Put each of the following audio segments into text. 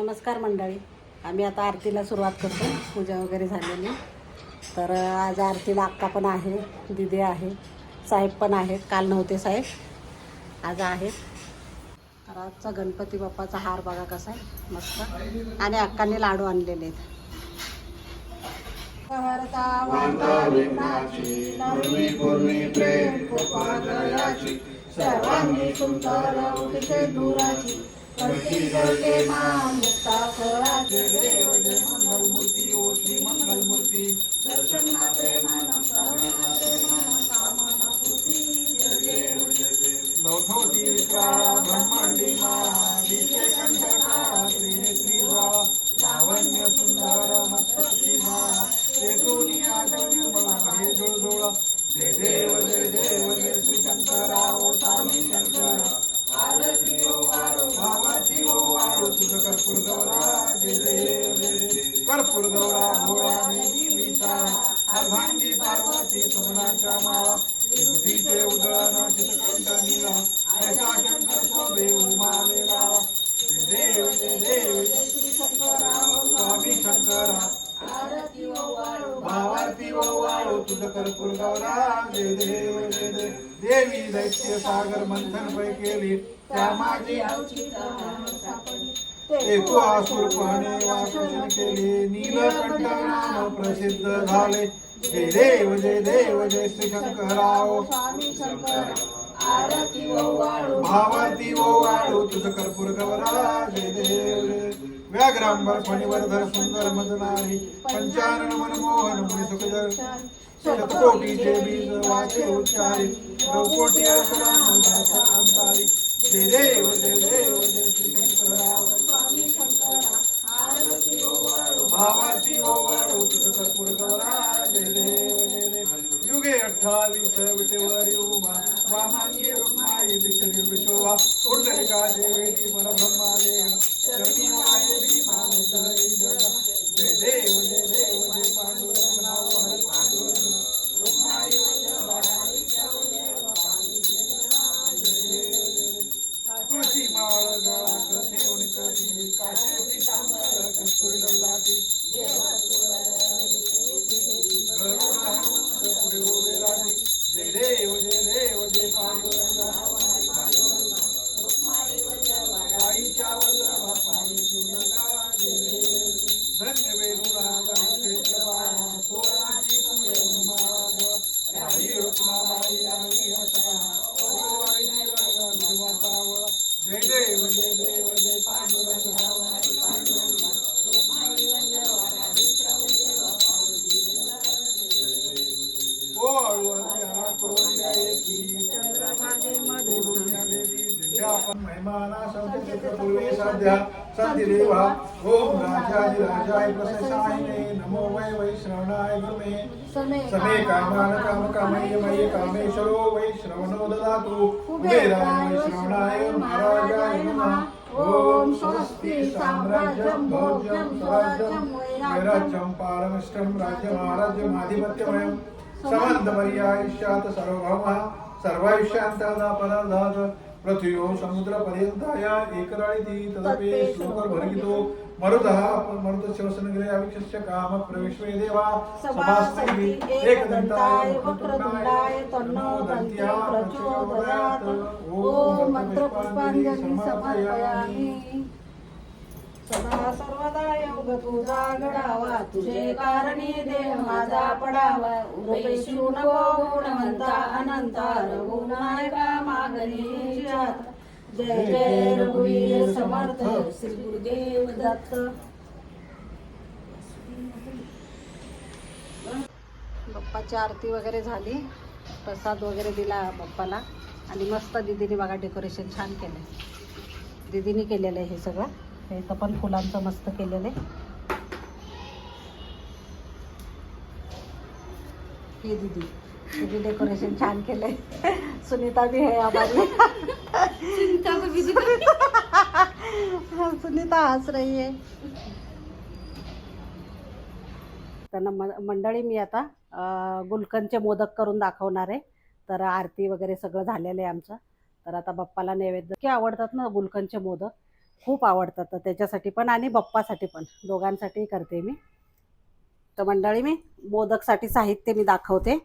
नमस्कार मंडळी. आम्ही आता आरतीला सुरुवात करतो. पूजा वगैरे झालेली. तर आज आरतीला अक्का पण आहे दिदी आहे साहेब पण आहेत. काल नव्हते साहेब. आज आहेत. तर आजचा गणपती बाप्पाचा हार बघा कसा आहे. मस्त. आणि अक्काने लाडू आणलेले आहेत. हरता वार्ता विघ्नाची, मान मुक्ता फळाचे देव जय मंगल मूर्ती ओटी मंगल मूर्ती दर्शन प्रेमान प्रेमान कामना जय देव जय देव ब्रह्मांडी मा दिशे चित्रकंठ नीला ऐसा शंकर देव देव स्वामी शंकरा. भावार्थी ओ वाळू तुझ कर्पूर गौरा देव जय देव. देवी दैत्य सागर मंथन पै केली त्या माझी एकू आसुर पाने वासून केले. नीलकंठ नाम प्रसिद्ध झाले. जय देव जय देव जय श्री शंकराव स्वामी शंकर आरती ओ वाळू. भावाती ओ वाळू तुझ कर्पूर गौरा जय देव. व्याघ्रांबर फणीवरधर सुंदर मदनारी पंचानन मनमोहन मुनी सुखजर शतकोटीचे बीज वाचे उच्चारी द्रौकोटी असुरान दास अंतारी जय देव जय देव जय श्री शंकराव स्वामी शंकरा आरती ओ वाळू भावाती कर्पूर देव देव युगे अठ्ठावीस विटेवरी उभा वामांगी रुक्माई दिशरी विशोभा कुंडलिकाचे वेटी परब्रह्मा देह चरणी आहे भीमा जय देव जय देव। पूर्वे साध्या सतिदेवा ओम राजाधिराजाय प्रशंसायिने नमो वै वैश्रवणाय गुरुमे समे कामान काम कामय मयि कामेश्वरो वैश्रवणो ददातु कुबेराय वैश्रवणाय महाराजाय नमः स्वस्ति साम्राज्यं भोज्यं स्वराज्यं वैराज्यं राज्यमाराज्यमाधिपत्यमयं समन्तपर्यायुष्यात् पृथ्वीयो समुद्रपर्यन्ताया एकराळिति तदपि श्लोकर्भर्गितो मरुतः। मरुतस्य वसनगरे अविक्षस्य काम प्रविश्वे देवा। समासन्ति एकदन्ताय वक्रतुण्डाय तन्नो दन्त्या प्रचोदयात्। ॐ मन्त्रपुष्पाञ्जलि समर्पयामि। सदा सर्वदा योग तुझा घडावा तुझे कारणी देह माझा पडावा उरेशू नको गुणवंता अनंता रघुनायका मागणी जय जय रघुवीर समर्थ श्री गुरुदेव दत्त. बाप्पाची आरती वगैरे झाली. प्रसाद वगैरे दिला बाप्पाला. आणि मस्त दिदीने बघा डेकोरेशन छान केलंय. दिदीने केलेलं आहे हे सगळं. हे इथं पण फुलांचं मस्त केलेलं आहे. हे दिदी. दिदी डेकोरेशन छान केलंय. सुनीता भी है हमारी सुनीता हंस रही है त्यांना म- मंडळी मी आता गुलकंदचे मोदक करून दाखवणार आहे. तर आरती वगैरे सगळं झालेलं आहे आमचं. तर आता बाप्पाला नैवेद्य की आवडतात ना गुलकंदचे मोदक. खूप आवडतात. तर त्याच्यासाठी पण आणि बप्पासाठी पण. दोघांसाठी करते मी. तर मंडळी मी मोदकसाठी साहित्य मी दाखवते.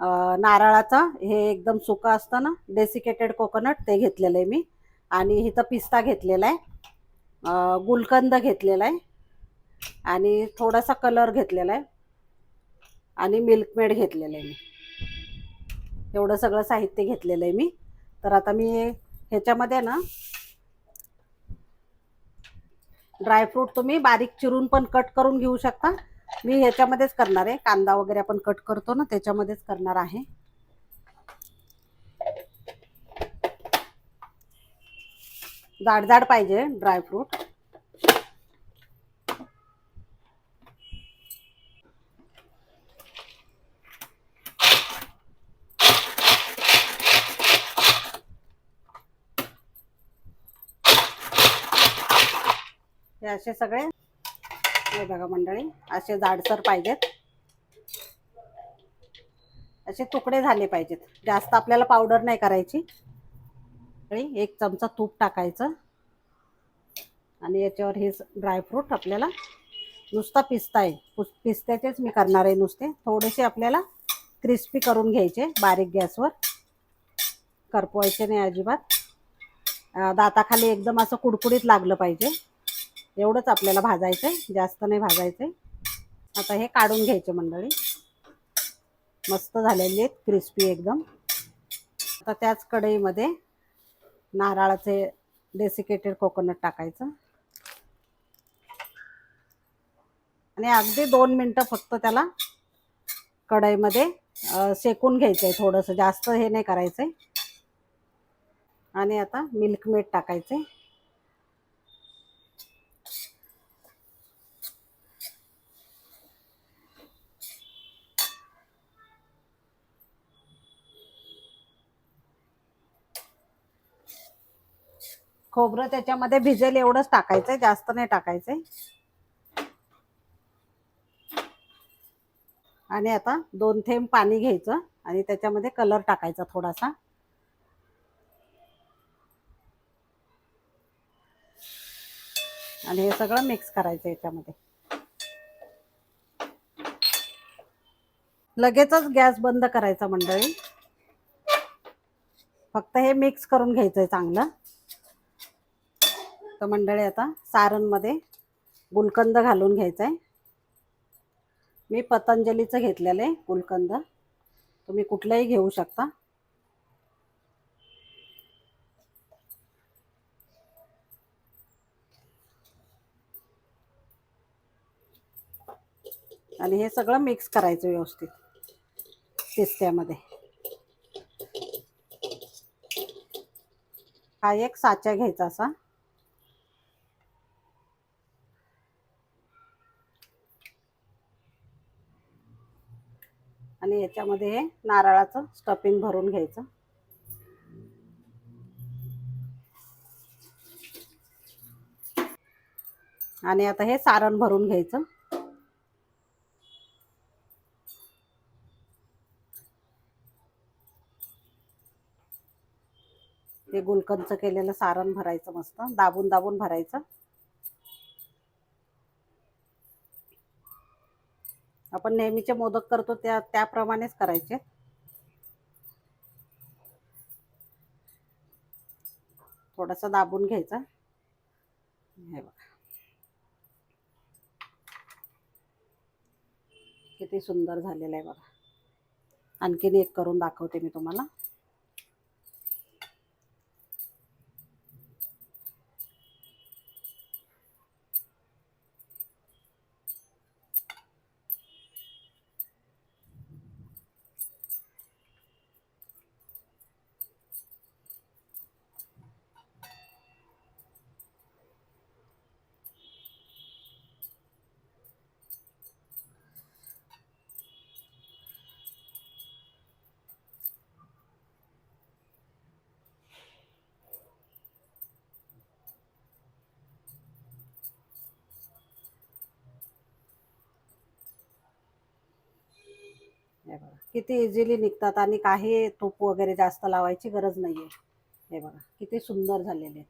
नारळाचा हे एकदम सुका असतं ना डेसिकेटेड कोकोनट ते घेतलेलं आहे मी. आणि इथं पिस्ता घेतलेला आहे. गुलकंद घेतलेला आहे. आणि थोडासा कलर घेतलेला आहे. आणि मिल्कमेड घेतलेलं आहे मी. एवढं सगळं साहित्य घेतलेलं आहे मी. तर आता मी ह्याच्यामध्ये ना ड्रायफ्रूट तुम्ही बारीक चिरून पण कट करून घेऊ शकता. मी ह्याच्यामध्येच करणार आहे. कांदा वगैरे आपण कट करतो ना त्याच्यामध्येच करणार आहे. जाड जाड पाहिजे ड्रायफ्रूट हे असे सगळे हे बघा मंडळी असे जाडसर पाहिजेत. असे तुकडे झाले पाहिजेत. जास्त आपल्याला पावडर नाही करायची. एक चमचा तूप टाकायचं. आणि याच्यावर हे ड्रायफ्रूट आपल्याला नुसता पिस्ता आहे पिस्त्याचेच मी करणार आहे नुसते. थोडेसे आपल्याला क्रिस्पी करून घ्यायचे बारीक गॅसवर. करपवायचे नाही अजिबात. दाताखाली एकदम असं कुडकुडीत लागलं पाहिजे. एवढंच आपल्याला भाजायचं आहे जास्त नाही भाजायचं आहे आता हे काढून घ्यायचे मंडळी. मस्त झालेले आहेत क्रिस्पी एकदम. आता त्याच कढईमध्ये नारळाचे डेसिकेटेड कोकोनट टाकायचं. आणि अगदी दोन मिनटं फक्त त्याला कढईमध्ये शेकून घ्यायचं आहे थोडंसं जास्त हे नाही करायचं आहे आणि आता मिल्क मेड टाकायचं आहे खोबरं त्याच्यामध्ये भिजेल एवढंच टाकायचंय जास्त नाही टाकायचंय. आणि आता दोन थेंब पाणी घ्यायचं आणि त्याच्यामध्ये कलर टाकायचा थोडासा. आणि हे सगळं मिक्स करायचं याच्यामध्ये. लगेचच गॅस बंद करायचा मंडळी. फक्त हे मिक्स करून घ्यायचंय चांगलं. तर मंडळी आता सारणमध्ये गुलकंद घालून घ्यायचा आहे मी पतंजलीचं घेतलेलं आहे गुलकंद. तुम्ही कुठलंही घेऊ शकता. आणि हे सगळं मिक्स करायचं व्यवस्थित पिस्त्यामध्ये. हा एक साचा घ्यायचा असा. आणि याच्यामध्ये हे नारळाचं स्टफिंग भरून घ्यायचं. आणि आता हे सारण भरून घ्यायचं. हे गुलकंदचं केलेलं सारण भरायचं मस्त. दाबून दाबून भरायचं. आपण नेहमीचे मोदक करतो त्या त्याप्रमाणेच करायचे. थोडासा दाबून घ्यायचा. हे बघा. किती सुंदर झालेलं आहे बघा. आणखीन एक करून दाखवते मी तुम्हाला हे बघा किती इझिली निघतात आणि काही तूप वगैरे जास्त लावायची गरज नाही आहे हे बघा किती सुंदर झालेले आहेत.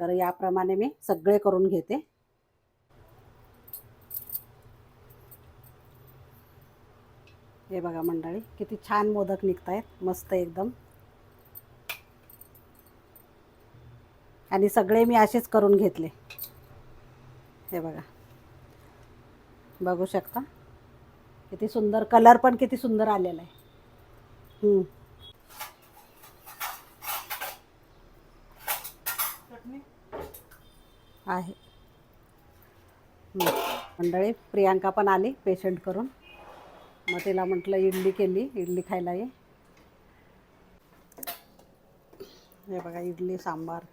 तर याप्रमाणे मी सगळे करून घेते. हे बघा मंडळी किती छान मोदक निघत आहेत मस्त एकदम. आणि सगळे मी असेच करून घेतले. हे बघा. बघू शकता? किती सुंदर कलर पण किती सुंदर आलेला आहे. आहे. मंडळी प्रियांका पण आली पेशंट करून. मग तिला म्हटलं इडली केली इडली खायला ये. हे बघा इडली सांबार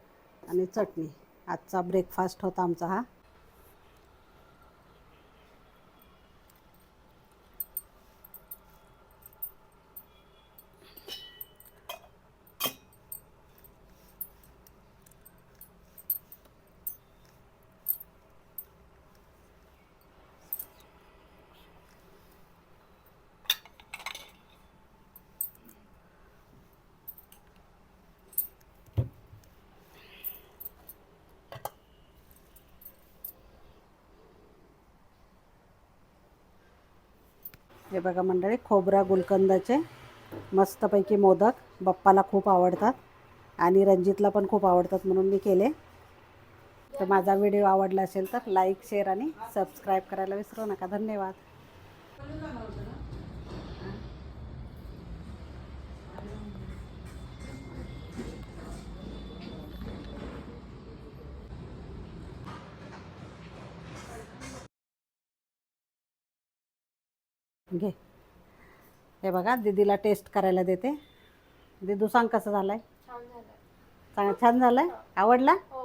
आणि चटणी. आजचा ब्रेकफास्ट होता आमचा हा. हे बघा मंडळी खोबरा गुलकंदाचे मस्तपैकी मोदक. बाप्पाला खूप आवडतात आणि रणजितला पण खूप आवडतात म्हणून मी केले. तर माझा व्हिडिओ आवडला असेल तर लाईक शेअर आणि सबस्क्राईब करायला विसरू नका. धन्यवाद. घे. हे बघा दीदीला टेस्ट करायला देते. दीदू सांग कसं झालं चांग छान झालंय? आवडला? हो.